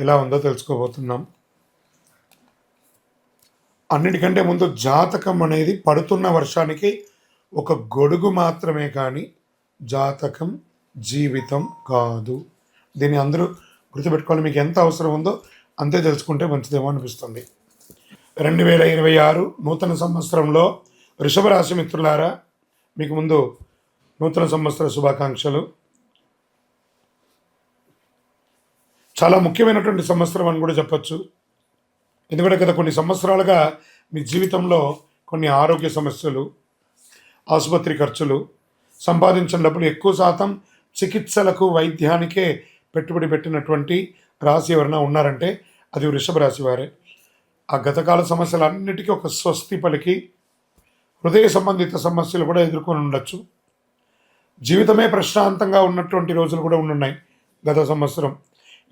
ఎలా ఉందో తెలుసుకోబోతున్నాం. అన్నిటికంటే ముందు జాతకం అనేది పడుతున్న వర్షానికి ఒక గొడుగు మాత్రమే కానీ జాతకం జీవితం కాదు. దీన్ని అందరూ గుర్తుపెట్టుకోవాలి మీకు ఎంత అవసరం ఉందో అంతే తెలుసుకుంటే మంచిదేమో అనిపిస్తుంది. రెండు వేల ఇరవై ఆరు నూతన సంవత్సరంలో వృషభ రాశి మిత్రులారా మీకు ముందు నూతన సంవత్సర శుభాకాంక్షలు. చాలా ముఖ్యమైనటువంటి సంవత్సరం అని కూడా చెప్పచ్చు. ఎందుకంటే గత కొన్ని సంవత్సరాలుగా మీ జీవితంలో కొన్ని ఆరోగ్య సమస్యలు ఆసుపత్రి ఖర్చులు సంపాదించిన డబ్బులు ఎక్కువ శాతం చికిత్సలకు వైద్యానికే పెట్టుబడి పెట్టినటువంటి రాశి ఎవరైనా ఉన్నారంటే అది వృషభ రాశి వారే. ఆ గతకాల సమస్యలన్నిటికీ ఒక స్వస్తి పలికి హృదయ సంబంధిత సమస్యలు కూడా ఎదుర్కొని ఉండొచ్చు. జీవితమే ప్రశాంతంగా ఉన్నటువంటి రోజులు కూడా ఉన్నాయి గత సంవత్సరం.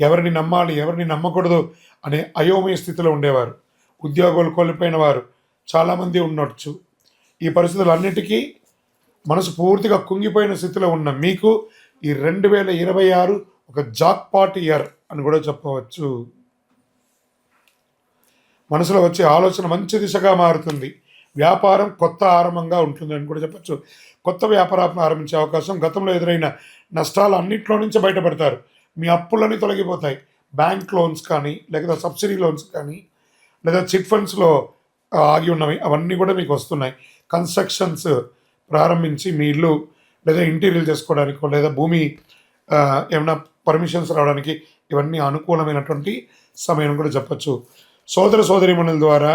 ఎవరిని నమ్మాలి ఎవరిని నమ్మకూడదు అనే అయోమయ స్థితిలో ఉండేవారు. ఉద్యోగాలు కోల్పోయిన వారు చాలామంది ఉండొచ్చు. ఈ పరిస్థితులన్నిటికీ మనసు పూర్తిగా కుంగిపోయిన స్థితిలో ఉన్న మీకు ఈ రెండు వేల ఇరవై ఆరు ఒక జాక్పాట్ ఇయర్ అని కూడా చెప్పవచ్చు. మనసులో వచ్చే ఆలోచన మంచి దిశగా మారుతుంది. వ్యాపారం కొత్త ఆరంభంగా ఉంటుంది అని కూడా చెప్పచ్చు. కొత్త వ్యాపారం ప్రారంభించే అవకాశం గతంలో ఎదురైన నష్టాలు అన్నింటిలో నుంచి బయటపడతారు. మీ అప్పులన్నీ తొలగిపోతాయి. బ్యాంక్ లోన్స్ కానీ లేదా సబ్సిడీ లోన్స్ కానీ లేదా చిట్ ఫండ్స్లో ఆగి ఉన్నవి అవన్నీ కూడా మీకు వస్తున్నాయి. కన్స్ట్రక్షన్స్ ప్రారంభించి మీ ఇల్లు లేదా ఇంటీరియర్ చేసుకోవడానికో లేదా భూమి ఏమైనా పర్మిషన్స్ రావడానికి ఇవన్నీ అనుకూలమైనటువంటి సమయం కూడా చెప్పచ్చు. సోదర సోదరిమణుల ద్వారా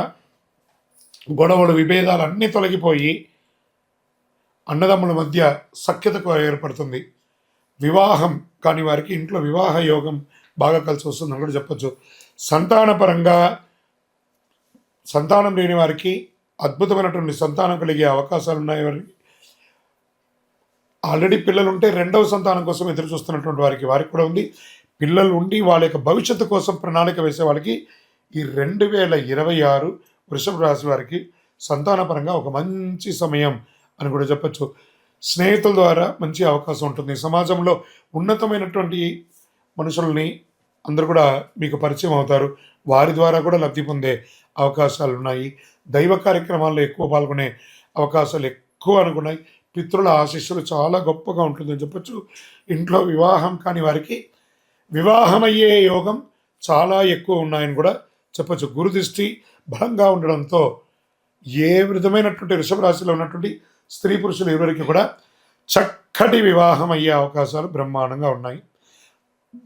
గొడవలు విభేదాలు అన్నీ తొలగిపోయి అన్నదమ్ముల మధ్య సఖ్యతకు ఏర్పడుతుంది. వివాహం కాని వారికి ఇంట్లో వివాహ యోగం బాగా కలిసి వస్తుందని కూడా చెప్పొచ్చు. సంతానపరంగా సంతానం లేని వారికి అద్భుతమైనటువంటి సంతానం కలిగే అవకాశాలు ఉన్నాయి వారికి. ఆల్రెడీ పిల్లలు ఉంటే రెండవ సంతానం కోసం ఎదురు చూస్తున్నటువంటి వారికి వారికి కూడా ఉంది. పిల్లలు ఉండి వాళ్ళ యొక్క భవిష్యత్తు కోసం ప్రణాళిక వేసే వాళ్ళకి ఈ రెండు వేల ఇరవై ఆరు వృషభ రాశి వారికి సంతానపరంగా ఒక మంచి సమయం అని కూడా చెప్పచ్చు. స్నేహితుల ద్వారా మంచి అవకాశం ఉంటుంది. సమాజంలో ఉన్నతమైనటువంటి మనుషుల్ని అందరూ కూడా మీకు పరిచయం అవుతారు. వారి ద్వారా కూడా లబ్ధి పొందే అవకాశాలు ఉన్నాయి. దైవ కార్యక్రమాల్లో ఎక్కువ పాల్గొనే అవకాశాలు ఎక్కువ అనుకున్నాయి. పితృల ఆశీస్సులు చాలా గొప్పగా ఉంటుందని చెప్పొచ్చు. ఇంట్లో వివాహం కాని వారికి వివాహమయ్యే యోగం చాలా ఎక్కువ ఉన్నాయని కూడా చెప్పచ్చు. గురుదృష్టి బలంగా ఉండడంతో ఏ విధమైనటువంటి వృషభ రాశిలో ఉన్నటువంటి స్త్రీ పురుషులు ఇరువురికి కూడా చక్కటి వివాహం అయ్యే అవకాశాలు బ్రహ్మాండంగా ఉన్నాయి.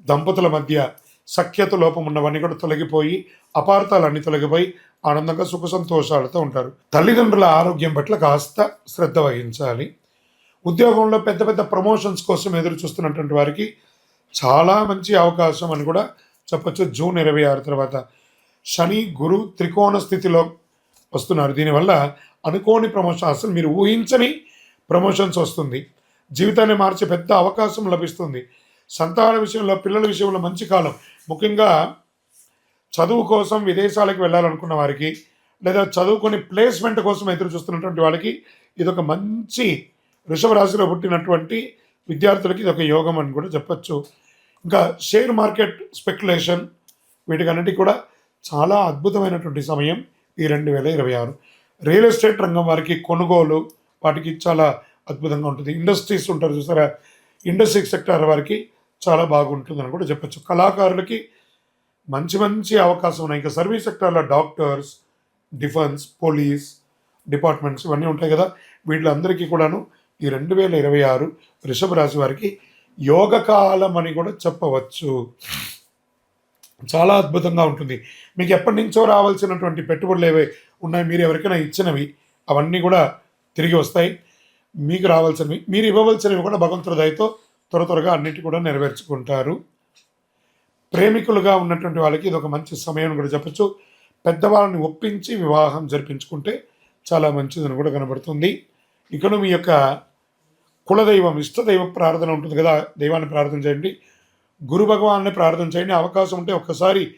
దంపతుల మధ్య సఖ్యత లోపం ఉన్నవన్నీ కూడా తొలగిపోయి అపార్థాలన్నీ తొలగిపోయి ఆనందంగా సుఖ సంతోషాలతో ఉంటారు. తల్లిదండ్రుల ఆరోగ్యం పట్ల కాస్త శ్రద్ధ వహించాలి. ఉద్యోగంలో పెద్ద పెద్ద ప్రమోషన్స్ కోసం ఎదురు చూస్తున్నటువంటి వారికి చాలా మంచి అవకాశం అని కూడా చెప్పచ్చు. జూన్ ఇరవై ఆరు తర్వాత శని గురు త్రికోణ స్థితిలో వస్తున్నారు. దీనివల్ల అనుకోని ప్రమోషన్ అసలు మీరు ఊహించని ప్రమోషన్స్ వస్తుంది. జీవితాన్ని మార్చే పెద్ద అవకాశం లభిస్తుంది. సంతాన విషయంలో పిల్లల విషయంలో మంచి కాలం. ముఖ్యంగా చదువు కోసం విదేశాలకు వెళ్ళాలనుకున్న వారికి లేదా చదువుకొని ప్లేస్మెంట్ కోసం ఎదురు చూస్తున్నటువంటి వాళ్ళకి ఇది ఒక మంచి వృషభ రాశిలో పుట్టినటువంటి విద్యార్థులకి ఇది ఒక యోగం అని కూడా చెప్పచ్చు. ఇంకా షేర్ మార్కెట్ స్పెక్యులేషన్ వీటికన్నిటికీ కూడా చాలా అద్భుతమైనటువంటి సమయం ఈ రెండు వేల ఇరవై ఆరు. రియల్ ఎస్టేట్ రంగం వారికి కొనుగోలు వాటికి చాలా అద్భుతంగా ఉంటుంది. ఇండస్ట్రీస్ ఉంటారు చూసారా? ఇండస్ట్రీ సెక్టర్ వారికి చాలా బాగుంటుందని కూడా చెప్పచ్చు. కళాకారులకి మంచి మంచి అవకాశం ఉన్నాయి. ఇంకా సర్వీస్ సెక్టార్లో డాక్టర్స్ డిఫెన్స్ పోలీస్ డిపార్ట్మెంట్స్ ఇవన్నీ ఉంటాయి కదా. వీళ్ళందరికీ కూడాను ఈ రెండు వేల ఇరవై ఆరు వృషభ రాశి వారికి యోగకాలం అని కూడా చెప్పవచ్చు. చాలా అద్భుతంగా ఉంటుంది. మీకు ఎప్పటి నుంచో రావాల్సినటువంటి పెట్టుబడులు ఏవై ఉన్నాయి మీరు ఎవరికైనా ఇచ్చినవి అవన్నీ కూడా తిరిగి వస్తాయి. మీకు రావాల్సినవి మీరు ఇవ్వవలసినవి కూడా భగవంతుడి దయతో త్వర త్వరగా అన్నిటి కూడా నెరవేర్చుకుంటారు. ప్రేమికులుగా ఉన్నటువంటి వాళ్ళకి ఇది ఒక మంచి సమయం కూడా చెప్పచ్చు. పెద్దవాళ్ళని ఒప్పించి వివాహం జరిపించుకుంటే చాలా మంచిదని కూడా కనబడుతుంది. ఇక్కడ మీ యొక్క కులదైవం ఇష్టదైవ ప్రార్థన ఉంటుంది కదా దైవాన్ని ప్రార్థన చేయండి. గురు భగవాన్ని ప్రార్థన చేయండి అవకాశం ఉంటే ఒక్కసారి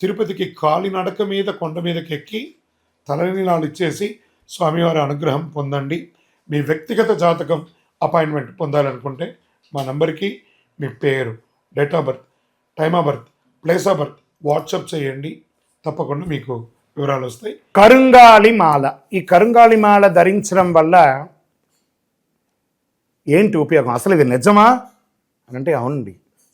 తిరుపతికి కాలినడక మీద కొండ మీదకి ఎక్కి తలనీలాలు ఇచ్చేసి స్వామివారి అనుగ్రహం పొందండి. మీ వ్యక్తిగత జాతకం అపాయింట్మెంట్ పొందాలనుకుంటే మా నంబర్కి మీ పేరు date of birth time of birth place of birth WhatsApp చేయండి. తప్పకుండా మీకు వివరాలు వస్తాయి. కరుంగాలి మాల. ఈ కరుంగాలి మాల ధరించడం వల్ల ఏంటి ఉపయోగం? అసలు ఇది నిజమా? అని అంటే అవునండి.